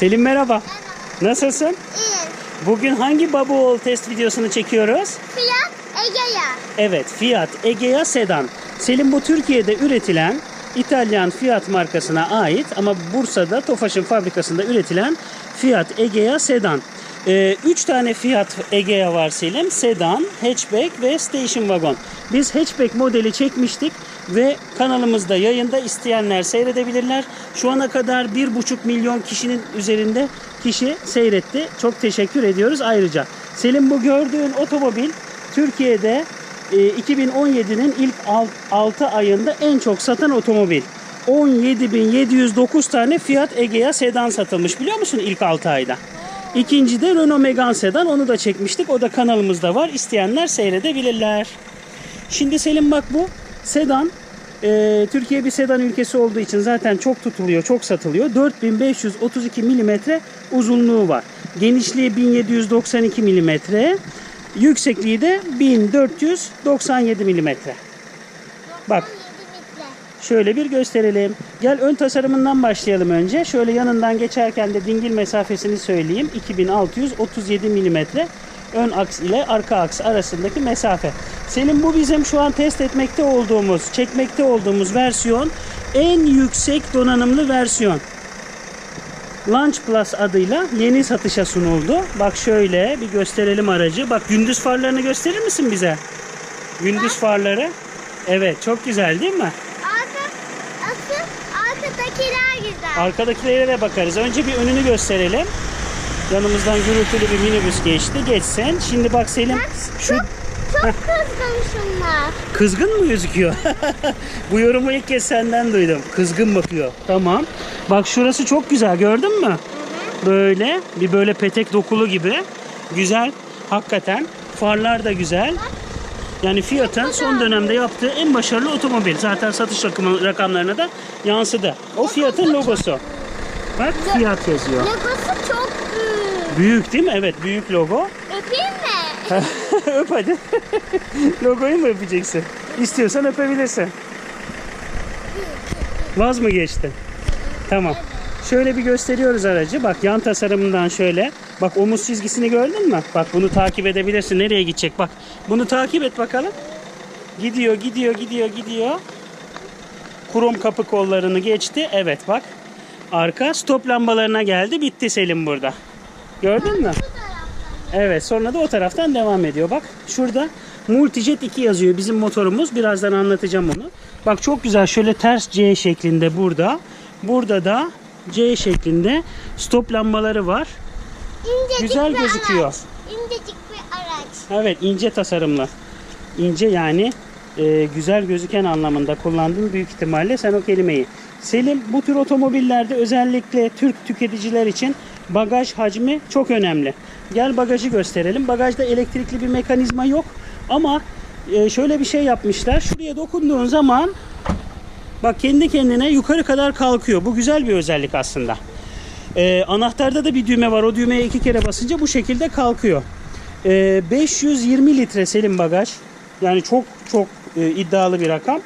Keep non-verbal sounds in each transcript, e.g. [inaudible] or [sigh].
Selim merhaba. Nasılsın? İyi. Bugün hangi baba oğul test videosunu çekiyoruz? Fiyat Ege'ye. Evet, Fiat Egea Sedan. Selim bu Türkiye'de üretilen İtalyan Fiat markasına ait ama Bursa'da Tofaş'ın fabrikasında üretilen Fiat Egea Sedan. Ee, üç tane Fiat Egea var Selim. Sedan, hatchback ve station wagon. Biz hatchback modeli çekmiştik ve kanalımızda yayında isteyenler seyredebilirler. Şu ana kadar 1,5 milyon kişinin üzerinde kişi seyretti. Çok teşekkür ediyoruz ayrıca. Selim bu gördüğün otomobil Türkiye'de e, 2017'nin ilk 6 ayında en çok satan otomobil. 17.709 tane Fiat Egea sedan satılmış biliyor musun ilk 6 ayda. İkinci de Renault Megane sedan onu da çekmiştik. O da kanalımızda var. İsteyenler seyredebilirler. Şimdi Selim bak bu sedan e, Türkiye bir sedan ülkesi olduğu için zaten çok tutuluyor, çok satılıyor. 4532 milimetre uzunluğu var. Genişliği 1792 milimetre. Yüksekliği de 1497 milimetre. Bak 17 metre. Şöyle bir gösterelim. Gel ön tasarımından başlayalım önce. Şöyle yanından geçerken de dingil mesafesini söyleyeyim. 2637 milimetre ön aks ile arka aks arasındaki mesafe. Selim bu bizim şu an test etmekte olduğumuz, çekmekte olduğumuz versiyon en yüksek donanımlı versiyon. Launch Plus adıyla yeni satışa sunuldu. Bak şöyle bir gösterelim aracı. Bak gündüz farlarını gösterir misin bize? Gündüz farları. Evet çok güzel değil mi? Arka, asıl arkadakiler güzel. Arkadakilere de bakarız. Önce bir önünü gösterelim. Yanımızdan gürültülü bir minibüs geçti. Geçsin. Şimdi bak Selim şu Çok, çok kızgın şunlar. [laughs] kızgın mı gözüküyor? [laughs] Bu yorumu ilk kez senden duydum. Kızgın bakıyor. Tamam. Bak şurası çok güzel. Gördün mü? Böyle bir böyle petek dokulu gibi. Güzel. Hakikaten. Farlar da güzel. Yani Fiat'ın son dönemde yaptığı en başarılı otomobil. Zaten satış rakamlarına da yansıdı. O Fiat'ın logosu. Bak Fiat yazıyor. Logosu çok büyük. Büyük değil mi? Evet büyük logo. Öpeyim mi? [laughs] Öp hadi. [laughs] Logoyu mu öpeceksin? İstiyorsan öpebilirsin. Vaz mı geçti? Tamam. Şöyle bir gösteriyoruz aracı. Bak yan tasarımından şöyle. Bak omuz çizgisini gördün mü? Bak bunu takip edebilirsin. Nereye gidecek? Bak bunu takip et bakalım. Gidiyor, gidiyor, gidiyor, gidiyor. Krom kapı kollarını geçti. Evet bak. Arka stop lambalarına geldi. Bitti Selim burada. Gördün mü? Evet sonra da o taraftan devam ediyor. Bak şurada Multijet 2 yazıyor bizim motorumuz. Birazdan anlatacağım onu. Bak çok güzel şöyle ters C şeklinde burada. Burada da C şeklinde stop lambaları var. İncecik Güzel bir gözüküyor. Araç. İncecik bir araç. Evet ince tasarımlı. İnce yani e, güzel gözüken anlamında kullandığım büyük ihtimalle sen o kelimeyi. Selim bu tür otomobillerde özellikle Türk tüketiciler için bagaj hacmi çok önemli. Gel bagajı gösterelim. Bagajda elektrikli bir mekanizma yok ama e, şöyle bir şey yapmışlar. Şuraya dokunduğun zaman bak kendi kendine yukarı kadar kalkıyor. Bu güzel bir özellik aslında. Ee, anahtarda da bir düğme var. O düğmeye iki kere basınca bu şekilde kalkıyor. Ee, 520 litre Selim bagaj. Yani çok çok e, iddialı bir rakam.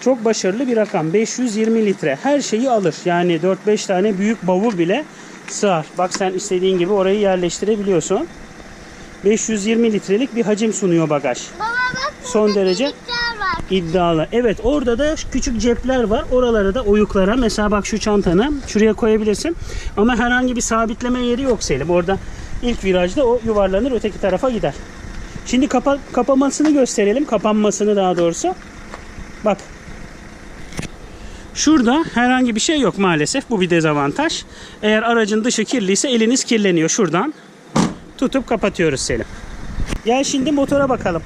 Çok başarılı bir rakam. 520 litre. Her şeyi alır. Yani 4-5 tane büyük bavul bile sığar. Bak sen istediğin gibi orayı yerleştirebiliyorsun. 520 litrelik bir hacim sunuyor bagaj. Baba bak Son derece var. iddialı. Evet orada da küçük cepler var. Oralara da oyuklara mesela bak şu çantanı şuraya koyabilirsin. Ama herhangi bir sabitleme yeri yok Selim. Orada ilk virajda o yuvarlanır öteki tarafa gider. Şimdi kapa kapamasını gösterelim. Kapanmasını daha doğrusu. Bak. Şurada herhangi bir şey yok maalesef. Bu bir dezavantaj. Eğer aracın dışı kirliyse eliniz kirleniyor. Şuradan tutup kapatıyoruz Selim. Gel şimdi motora bakalım.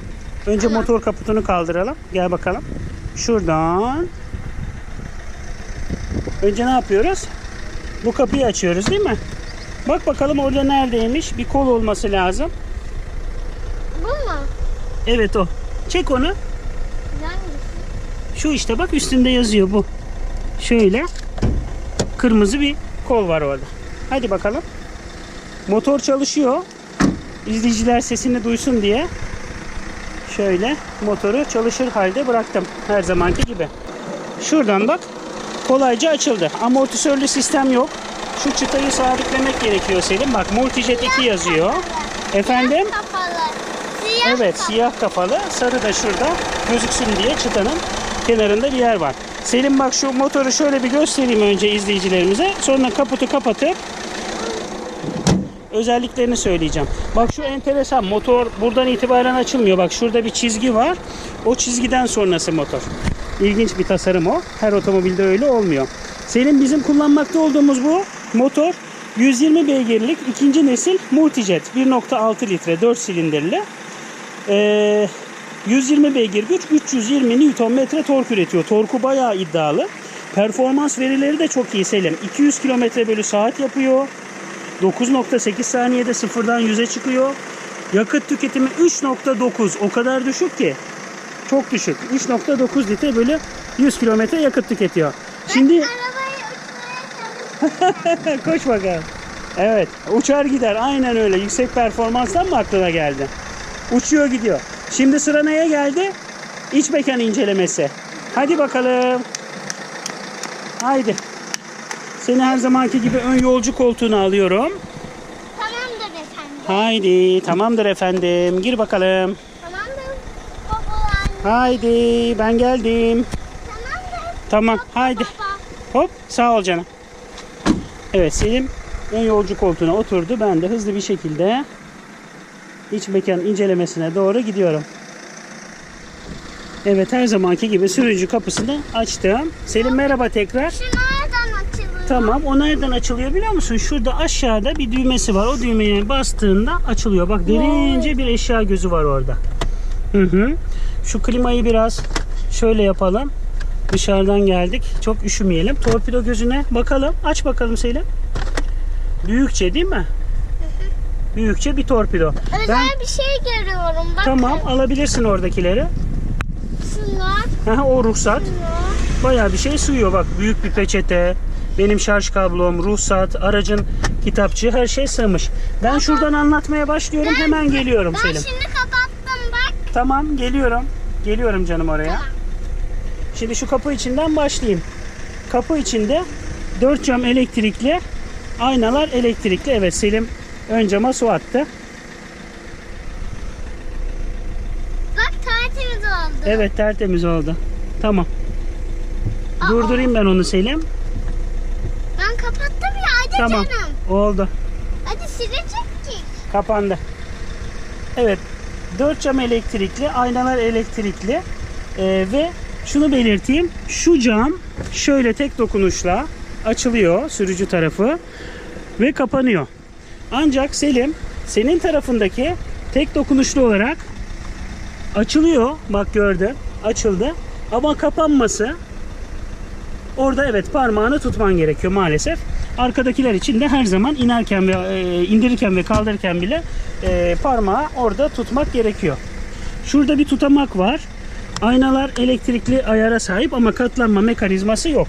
Önce motor kaputunu kaldıralım. Gel bakalım. Şuradan. Önce ne yapıyoruz? Bu kapıyı açıyoruz değil mi? Bak bakalım orada neredeymiş? Bir kol olması lazım. Bu mu? Evet o. Çek onu. Hangisi? Şu işte bak üstünde yazıyor bu. Şöyle. Kırmızı bir kol var orada. Hadi bakalım. Motor çalışıyor. İzleyiciler sesini duysun diye. Şöyle motoru çalışır halde bıraktım. Her zamanki gibi. Şuradan bak. Kolayca açıldı. Amortisörlü sistem yok. Şu çıtayı sabitlemek gerekiyor Selim. Bak Multijet 2 yazıyor. Efendim? Siyah Evet kafalı. siyah kafalı. Sarı da şurada gözüksün diye çıtanın kenarında bir yer var. Selim bak şu motoru şöyle bir göstereyim önce izleyicilerimize. Sonra kaputu kapatıp özelliklerini söyleyeceğim. Bak şu enteresan motor buradan itibaren açılmıyor. Bak şurada bir çizgi var. O çizgiden sonrası motor. İlginç bir tasarım o. Her otomobilde öyle olmuyor. Senin bizim kullanmakta olduğumuz bu motor 120 beygirlik ikinci nesil Multijet 1.6 litre 4 silindirli. Ee, 120 beygir güç 320 Nm tork üretiyor. Torku bayağı iddialı. Performans verileri de çok iyi Selim. 200 km bölü saat yapıyor. 9.8 saniyede sıfırdan 100'e çıkıyor. Yakıt tüketimi 3.9 o kadar düşük ki. Çok düşük. 3.9 litre bölü 100 kilometre yakıt tüketiyor. Şimdi [laughs] koş bakalım. Evet uçar gider aynen öyle. Yüksek performanstan mı aklına geldi? Uçuyor gidiyor. Şimdi sıra neye geldi? İç mekan incelemesi. Hadi bakalım. Haydi. Seni her zamanki gibi ön yolcu koltuğuna alıyorum. Tamamdır efendim. Haydi tamamdır efendim. Gir bakalım. Tamamdır. Babalar. Haydi ben geldim. Tamamdır. Tamam haydi. Baba. Hop sağ ol canım. Evet Selim ön yolcu koltuğuna oturdu. Ben de hızlı bir şekilde iç mekan incelemesine doğru gidiyorum. Evet her zamanki gibi sürücü kapısını açtım. Selim merhaba tekrar. Şu nereden açılıyor? Tamam o nereden açılıyor biliyor musun? Şurada aşağıda bir düğmesi var. O düğmeye bastığında açılıyor. Bak derince bir eşya gözü var orada. Hı hı. Şu klimayı biraz şöyle yapalım. Dışarıdan geldik. Çok üşümeyelim. Torpido gözüne bakalım. Aç bakalım Selim. Büyükçe değil mi? Büyükçe bir torpido. Özel Ben bir şey görüyorum. Bakın. tamam alabilirsin oradakileri. Şunlar. O ruhsat. Şunlar. Bayağı bir şey sığıyor bak. Büyük bir peçete, benim şarj kablom, ruhsat, aracın kitapçığı her şey sığmış. Ben şuradan anlatmaya başlıyorum. Hemen geliyorum Ben Selim. şimdi kapattım bak. Tamam geliyorum. Geliyorum canım oraya. Şimdi şu kapı içinden başlayayım. Kapı içinde dört cam elektrikli, aynalar elektrikli. Evet Selim ön cama su attı. Bak tertemiz oldu. Evet tertemiz oldu. Tamam. Aa. Durdurayım ben onu Selim. Ben kapattım ya hadi Tamam. canım. Oldu. Hadi silecek ki. Kapandı. Evet. Dört cam elektrikli, aynalar elektrikli. Ee, ve şunu belirteyim. Şu cam şöyle tek dokunuşla açılıyor sürücü tarafı ve kapanıyor. Ancak Selim senin tarafındaki tek dokunuşlu olarak açılıyor. Bak gördün. Açıldı. Ama kapanması Orada evet parmağını tutman gerekiyor maalesef. Arkadakiler için de her zaman inerken ve e, indirirken ve kaldırırken bile e, parmağı orada tutmak gerekiyor. Şurada bir tutamak var. Aynalar elektrikli ayara sahip ama katlanma mekanizması yok.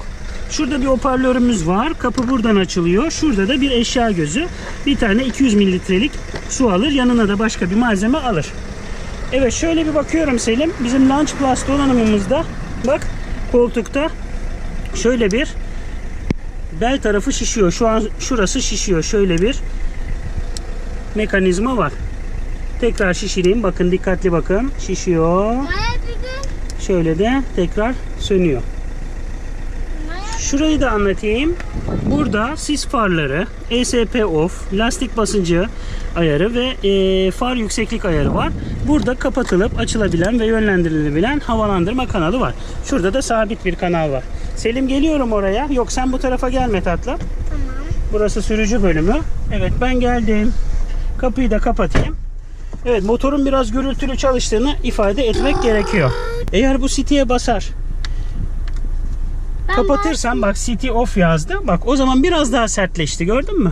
Şurada bir hoparlörümüz var. Kapı buradan açılıyor. Şurada da bir eşya gözü. Bir tane 200 mililitrelik su alır. Yanına da başka bir malzeme alır. Evet şöyle bir bakıyorum Selim. Bizim Launch Plus donanımımızda bak koltukta şöyle bir bel tarafı şişiyor. Şu an şurası şişiyor. Şöyle bir mekanizma var. Tekrar şişireyim. Bakın dikkatli bakın. Şişiyor. Şöyle de tekrar sönüyor. Şurayı da anlatayım. Burada sis farları, ESP off, lastik basıncı ayarı ve e, far yükseklik ayarı var. Burada kapatılıp açılabilen ve yönlendirilebilen havalandırma kanalı var. Şurada da sabit bir kanal var. Selim geliyorum oraya. Yok sen bu tarafa gelme tatlım. tamam. Burası sürücü bölümü. Evet ben geldim. Kapıyı da kapatayım. Evet motorun biraz gürültülü çalıştığını ifade etmek gerekiyor. Eğer bu City'ye basar Ben Kapatırsan bak City off yazdı. Bak o zaman biraz daha sertleşti gördün mü?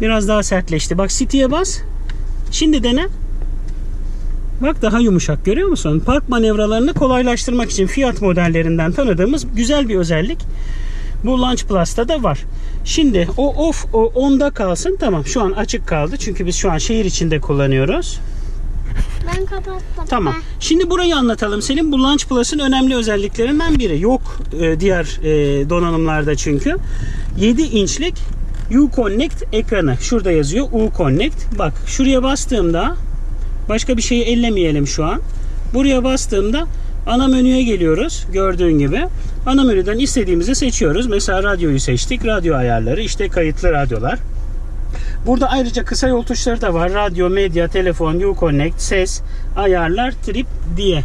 Biraz daha sertleşti. Bak City'ye bas. Şimdi dene. Bak daha yumuşak görüyor musun? Park manevralarını kolaylaştırmak için Fiat modellerinden tanıdığımız güzel bir özellik. Bu Launch Plus'ta da var. Şimdi o off o onda kalsın. Tamam şu an açık kaldı. Çünkü biz şu an şehir içinde kullanıyoruz. Ben Ben kapattım. Tamam. Heh. Şimdi burayı anlatalım Selim. Bu Launch Plus'ın önemli özelliklerinden biri. Yok e, diğer e, donanımlarda çünkü. 7 inçlik U-Connect ekranı. Şurada yazıyor U-Connect. Bak şuraya bastığımda başka bir şeyi ellemeyelim şu an. Buraya bastığımda ana menüye geliyoruz. Gördüğün gibi. Ana menüden istediğimizi seçiyoruz. Mesela radyoyu seçtik. Radyo ayarları. işte kayıtlı radyolar. Burada ayrıca kısa yol tuşları da var. Radyo, medya, telefon, U-Connect, ses, ayarlar, trip diye.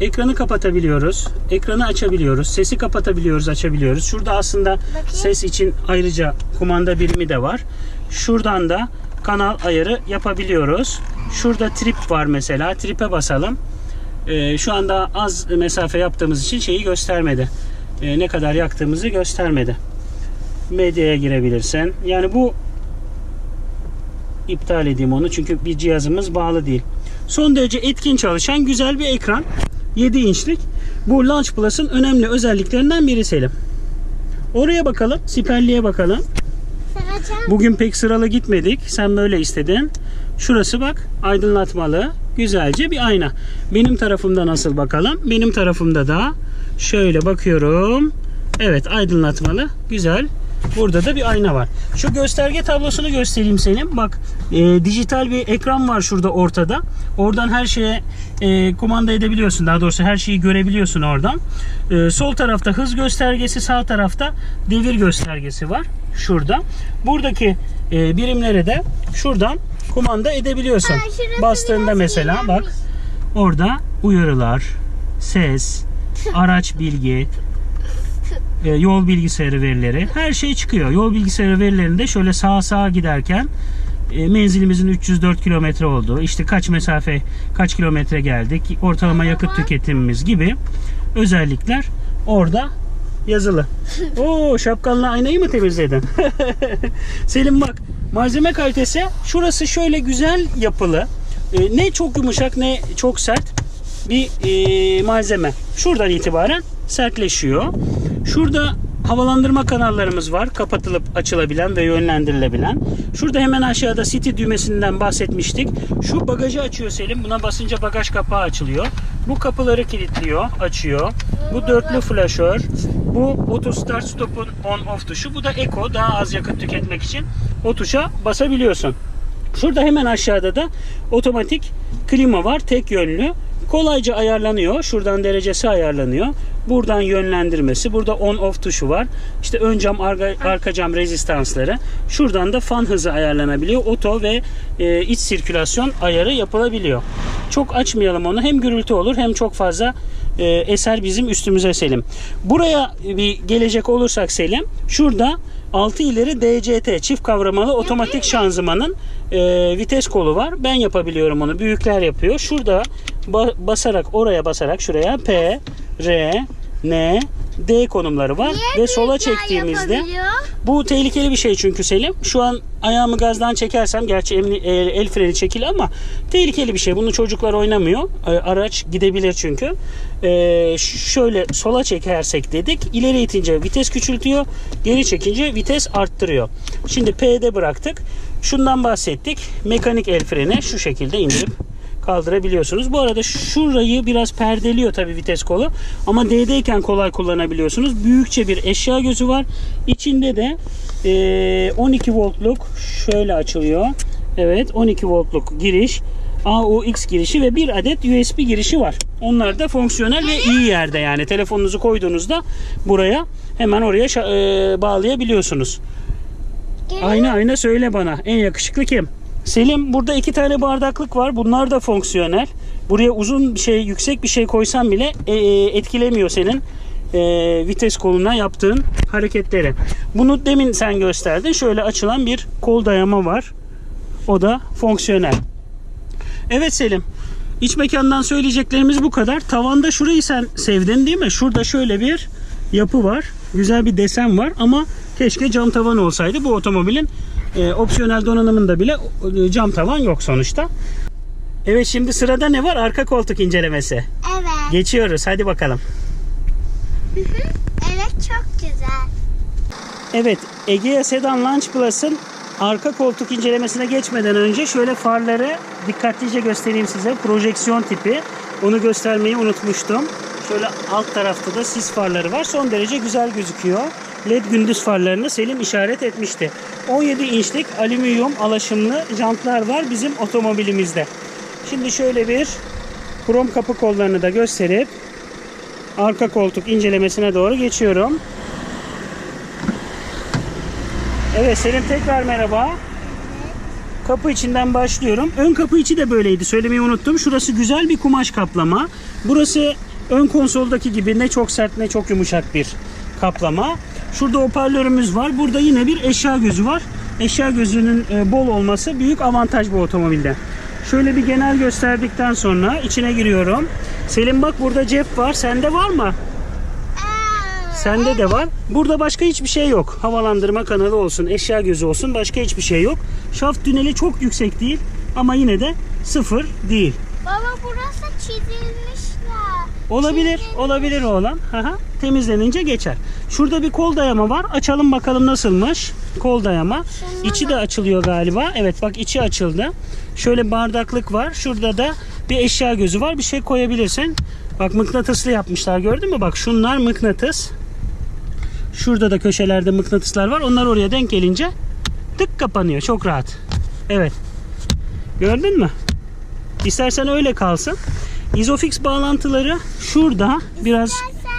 Ekranı kapatabiliyoruz. Ekranı açabiliyoruz. Sesi kapatabiliyoruz, açabiliyoruz. Şurada aslında ses için ayrıca kumanda birimi de var. Şuradan da kanal ayarı yapabiliyoruz. Şurada trip var mesela. Trip'e basalım. Ee, şu anda az mesafe yaptığımız için şeyi göstermedi. Ee, ne kadar yaktığımızı göstermedi medyaya girebilirsin. Yani bu iptal edeyim onu çünkü bir cihazımız bağlı değil. Son derece etkin çalışan güzel bir ekran. 7 inçlik. Bu Launch Plus'ın önemli özelliklerinden biri Selim. Oraya bakalım. Siperliğe bakalım. Bugün pek sıralı gitmedik. Sen böyle istedin. Şurası bak aydınlatmalı. Güzelce bir ayna. Benim tarafımda nasıl bakalım? Benim tarafımda da şöyle bakıyorum. Evet aydınlatmalı. Güzel. Burada da bir ayna var. Şu gösterge tablosunu göstereyim Selim. Bak e, dijital bir ekran var şurada ortada. Oradan her şeye e, kumanda edebiliyorsun. Daha doğrusu her şeyi görebiliyorsun oradan. E, sol tarafta hız göstergesi, sağ tarafta devir göstergesi var. Şurada. Buradaki e, birimlere de şuradan kumanda edebiliyorsun. Ha, Bastığında mesela bak orada uyarılar, ses, araç bilgi, e, yol bilgisayarı verileri her şey çıkıyor. Yol bilgisayarı verilerinde şöyle sağa sağa giderken e, menzilimizin 304 kilometre olduğu, işte kaç mesafe, kaç kilometre geldik, ortalama yakıt tüketimimiz gibi özellikler orada yazılı. [laughs] Oo şapkanla aynayı mı temizledin? [laughs] Selim bak malzeme kalitesi şurası şöyle güzel yapılı. E, ne çok yumuşak ne çok sert bir e, malzeme. Şuradan itibaren sertleşiyor. Şurada havalandırma kanallarımız var. Kapatılıp açılabilen ve yönlendirilebilen. Şurada hemen aşağıda City düğmesinden bahsetmiştik. Şu bagajı açıyor Selim. Buna basınca bagaj kapağı açılıyor. Bu kapıları kilitliyor, açıyor. Bu dörtlü flaşör. Bu auto start stop'un on off tuşu. Bu da eco. Daha az yakıt tüketmek için o tuşa basabiliyorsun. Şurada hemen aşağıda da otomatik klima var. Tek yönlü. Kolayca ayarlanıyor. Şuradan derecesi ayarlanıyor. Buradan yönlendirmesi. Burada on off tuşu var. İşte ön cam, arka, arka cam rezistansları. Şuradan da fan hızı ayarlanabiliyor. Oto ve e, iç sirkülasyon ayarı yapılabiliyor. Çok açmayalım onu. Hem gürültü olur hem çok fazla e, eser bizim üstümüze Selim. Buraya bir gelecek olursak Selim, şurada 6 ileri DCT çift kavramalı otomatik şanzımanın e, vites kolu var. Ben yapabiliyorum onu. Büyükler yapıyor. Şurada ba- basarak oraya basarak şuraya P, R, N, D konumları var Niye ve sola çektiğimizde yapabiliyor? bu tehlikeli bir şey çünkü Selim. Şu an ayağımı gazdan çekersem gerçi el, el, el freni çekili ama tehlikeli bir şey. Bunu çocuklar oynamıyor. E, Araç gidebilir çünkü. E, ş- şöyle sola çekersek dedik. İleri itince vites küçültüyor. Geri çekince vites arttırıyor. Şimdi P'de bıraktık. Şundan bahsettik. Mekanik el freni şu şekilde indirip kaldırabiliyorsunuz. Bu arada şurayı biraz perdeliyor tabii vites kolu. Ama D'deyken kolay kullanabiliyorsunuz. Büyükçe bir eşya gözü var. İçinde de eee, 12 voltluk şöyle açılıyor. Evet 12 voltluk giriş. AUX girişi ve bir adet USB girişi var. Onlar da fonksiyonel ve iyi yerde yani. Telefonunuzu koyduğunuzda buraya hemen oraya eee, bağlayabiliyorsunuz. Ayna ayna söyle bana. En yakışıklı kim? Selim burada iki tane bardaklık var. Bunlar da fonksiyonel. Buraya uzun bir şey, yüksek bir şey koysan bile e, e, etkilemiyor senin e, vites koluna yaptığın hareketleri. Bunu demin sen gösterdin. Şöyle açılan bir kol dayama var. O da fonksiyonel. Evet Selim. İç mekandan söyleyeceklerimiz bu kadar. Tavanda şurayı sen sevdin değil mi? Şurada şöyle bir yapı var. Güzel bir desen var ama keşke cam tavan olsaydı. Bu otomobilin e, opsiyonel donanımında bile e, cam tavan yok sonuçta. Evet şimdi sırada ne var? Arka koltuk incelemesi. Evet. Geçiyoruz. Hadi bakalım. Evet çok güzel. Evet, Egea Sedan Launch Plus'ın arka koltuk incelemesine geçmeden önce şöyle farları dikkatlice göstereyim size. Projeksiyon tipi. Onu göstermeyi unutmuştum. Şöyle alt tarafta da sis farları var. Son derece güzel gözüküyor. LED gündüz farlarını Selim işaret etmişti. 17 inçlik alüminyum alaşımlı jantlar var bizim otomobilimizde. Şimdi şöyle bir krom kapı kollarını da gösterip arka koltuk incelemesine doğru geçiyorum. Evet Selim tekrar merhaba. Kapı içinden başlıyorum. Ön kapı içi de böyleydi. Söylemeyi unuttum. Şurası güzel bir kumaş kaplama. Burası ön konsoldaki gibi ne çok sert ne çok yumuşak bir kaplama. Şurada hoparlörümüz var. Burada yine bir eşya gözü var. Eşya gözünün e, bol olması büyük avantaj bu otomobilde. Şöyle bir genel gösterdikten sonra içine giriyorum. Selim bak burada cep var. Sende var mı? Sende de var. Burada başka hiçbir şey yok. Havalandırma kanalı olsun, eşya gözü olsun başka hiçbir şey yok. Şaft tüneli çok yüksek değil ama yine de sıfır değil. Baba burası çizilmişler. Olabilir, olabilir oğlan. Aha, temizlenince geçer. Şurada bir kol dayama var. Açalım bakalım nasılmış. Kol dayama. İçi de açılıyor galiba. Evet bak içi açıldı. Şöyle bardaklık var. Şurada da bir eşya gözü var. Bir şey koyabilirsin. Bak mıknatıslı yapmışlar gördün mü? Bak şunlar mıknatıs. Şurada da köşelerde mıknatıslar var. Onlar oraya denk gelince tık kapanıyor. Çok rahat. Evet. Gördün mü? İstersen öyle kalsın. Isofix bağlantıları şurada biraz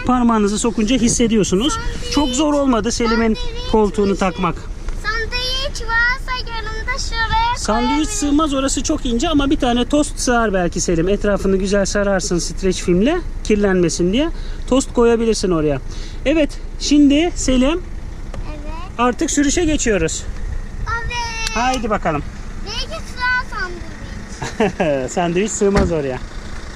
parmağınızı sokunca hissediyorsunuz. Çok zor olmadı Selim'in koltuğunu takmak. Sandviç varsa yanımda şuraya Sandviç sığmaz orası çok ince ama bir tane tost sığar belki Selim. Etrafını güzel sararsın streç filmle kirlenmesin diye. Tost koyabilirsin oraya. Evet şimdi Selim Evet. artık sürüşe geçiyoruz. Evet. Haydi bakalım. Belki sıra sandviç. [laughs] Sandviç sığmaz oraya.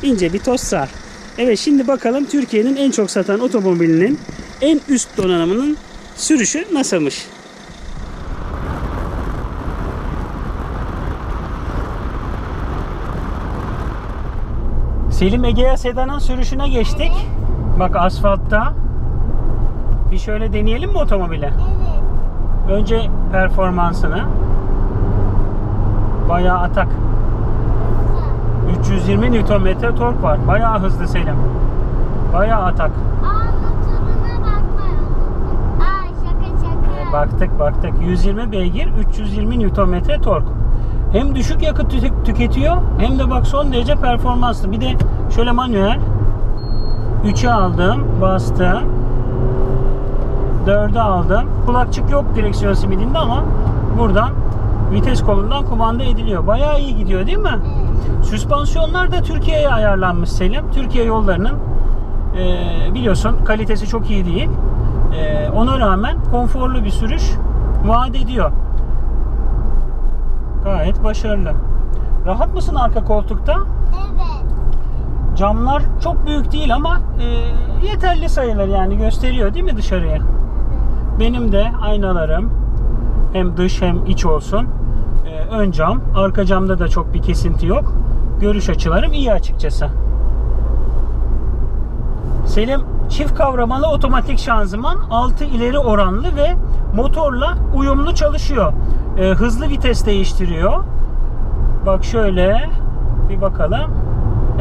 İnce bir tost sar. Evet şimdi bakalım Türkiye'nin en çok satan otomobilinin en üst donanımının sürüşü nasılmış? Selim Egea Sedan'ın sürüşüne geçtik. Bak asfaltta. Bir şöyle deneyelim mi otomobile? Evet. Önce performansını. Bayağı atak. Hızlı. 320 Nm tork var. Bayağı hızlı Selim. Bayağı atak. Şaka. Baktık baktık. 120 beygir, 320 Nm tork. Hem düşük yakıt tü- tüketiyor hem de bak son derece performanslı. Bir de şöyle manuel. 3'e aldım, bastım. 4'e aldım. Kulakçık yok direksiyon simidinde ama buradan vites kolundan kumanda ediliyor. Bayağı iyi gidiyor değil mi? Evet. Süspansiyonlar da Türkiye'ye ayarlanmış Selim. Türkiye yollarının e, biliyorsun kalitesi çok iyi değil. E, ona rağmen konforlu bir sürüş vaat ediyor. Gayet başarılı. Rahat mısın arka koltukta? Evet. Camlar çok büyük değil ama e, yeterli sayılır yani gösteriyor değil mi dışarıya? Benim de aynalarım hem dış hem iç olsun. E, ön cam, arka camda da çok bir kesinti yok. Görüş açılarım iyi açıkçası. Selim çift kavramalı otomatik şanzıman 6 ileri oranlı ve motorla uyumlu çalışıyor. E, hızlı vites değiştiriyor. Bak şöyle bir bakalım.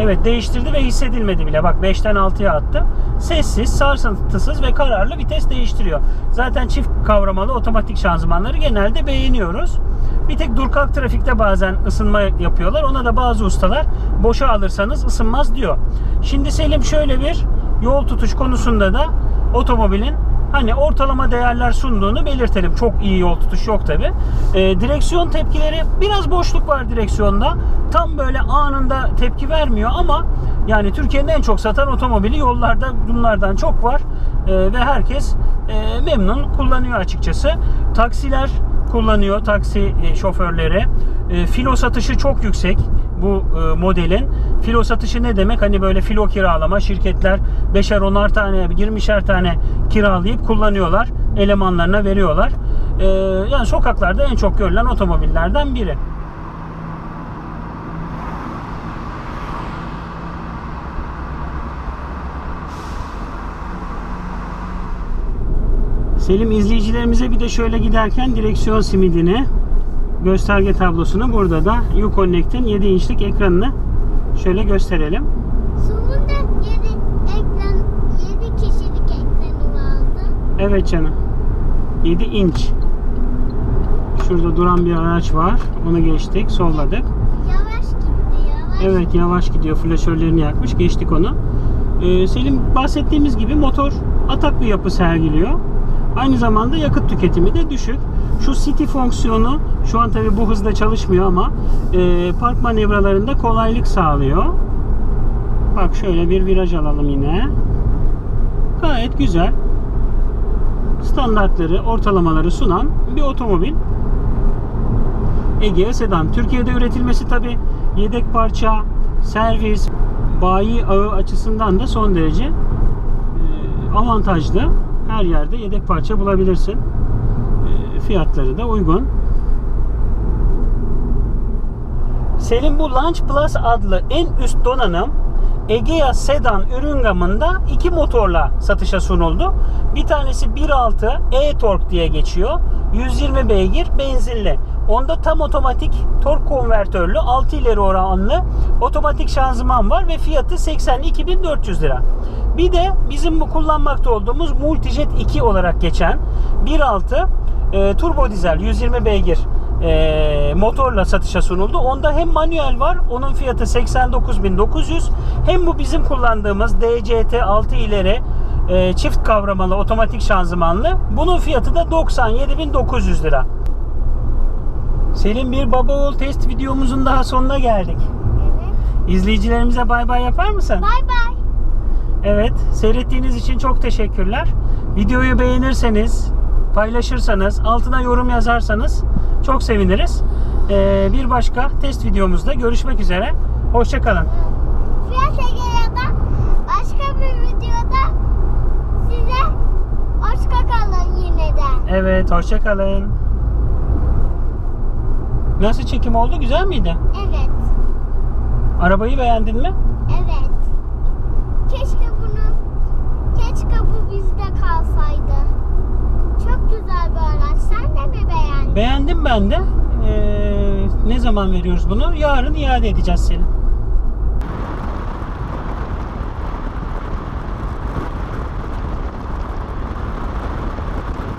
Evet değiştirdi ve hissedilmedi bile. Bak 5'ten 6'ya attı. Sessiz, sarsıntısız ve kararlı vites değiştiriyor. Zaten çift kavramalı otomatik şanzımanları genelde beğeniyoruz. Bir tek dur kalk trafikte bazen ısınma yapıyorlar. Ona da bazı ustalar boşa alırsanız ısınmaz diyor. Şimdi Selim şöyle bir yol tutuş konusunda da otomobilin hani ortalama değerler sunduğunu belirtelim. Çok iyi yol tutuş yok tabi. direksiyon tepkileri biraz boşluk var direksiyonda. Tam böyle anında tepki vermiyor ama yani Türkiye'nin en çok satan otomobili yollarda bunlardan çok var. Ee, ve herkes e, memnun kullanıyor açıkçası. Taksiler kullanıyor taksi e, şoförleri. E, filo satışı çok yüksek bu e, modelin. Filo satışı ne demek? Hani böyle filo kiralama şirketler 5'er 10'ar tane 20'şer tane kiralayıp kullanıyorlar. Elemanlarına veriyorlar. Yani sokaklarda en çok görülen otomobillerden biri. Selim izleyicilerimize bir de şöyle giderken direksiyon simidini gösterge tablosunu burada da Uconnect'in 7 inçlik ekranını şöyle gösterelim. Sonunda 7 ekran 7 kişilik ekranı vardı. Evet canım. 7 inç. Şurada duran bir araç var. Onu geçtik, solladık. Yavaş gitti yavaş. Evet yavaş gidiyor. Flaşörlerini yakmış. Geçtik onu. Ee, Selim bahsettiğimiz gibi motor atak bir yapı sergiliyor. Aynı zamanda yakıt tüketimi de düşük. Şu city fonksiyonu şu an tabi bu hızda çalışmıyor ama e, park manevralarında kolaylık sağlıyor. Bak şöyle bir viraj alalım yine. Gayet güzel. Standartları, ortalamaları sunan bir otomobil. Egea Sedan. Türkiye'de üretilmesi tabi yedek parça, servis, bayi ağı açısından da son derece e, avantajlı. Her yerde yedek parça bulabilirsin. E, Fiyatları da uygun. Selim bu Launch Plus adlı en üst donanım Egea Sedan ürün gamında iki motorla satışa sunuldu. Bir tanesi 1.6 e-torque diye geçiyor. 120 beygir benzinli. Onda tam otomatik tork konvertörlü 6 ileri oranlı otomatik şanzıman var ve fiyatı 82.400 lira. Bir de bizim bu kullanmakta olduğumuz Multijet 2 olarak geçen 1.6 e, turbo dizel 120 beygir e, motorla satışa sunuldu. Onda hem manuel var. Onun fiyatı 89.900. Hem bu bizim kullandığımız DCT 6 ileri e, çift kavramalı otomatik şanzımanlı. Bunun fiyatı da 97.900 lira. Selim bir baba oğul test videomuzun daha sonuna geldik. Evet. İzleyicilerimize bay bay yapar mısın? Bay bay. Evet, seyrettiğiniz için çok teşekkürler. Videoyu beğenirseniz, paylaşırsanız, altına yorum yazarsanız çok seviniriz. Ee, bir başka test videomuzda görüşmek üzere. Hoşçakalın. Ege'de başka bir videoda size hoşça kalın yine de. Evet, hoşçakalın. Nasıl çekim oldu? Güzel miydi? Evet. Arabayı beğendin mi? Evet. Keşke bunu keşke bu bizde kalsaydı. Çok güzel bir araç. Sen de mi beğendin? Beğendim ben de. Ee, ne zaman veriyoruz bunu? Yarın iade edeceğiz seni.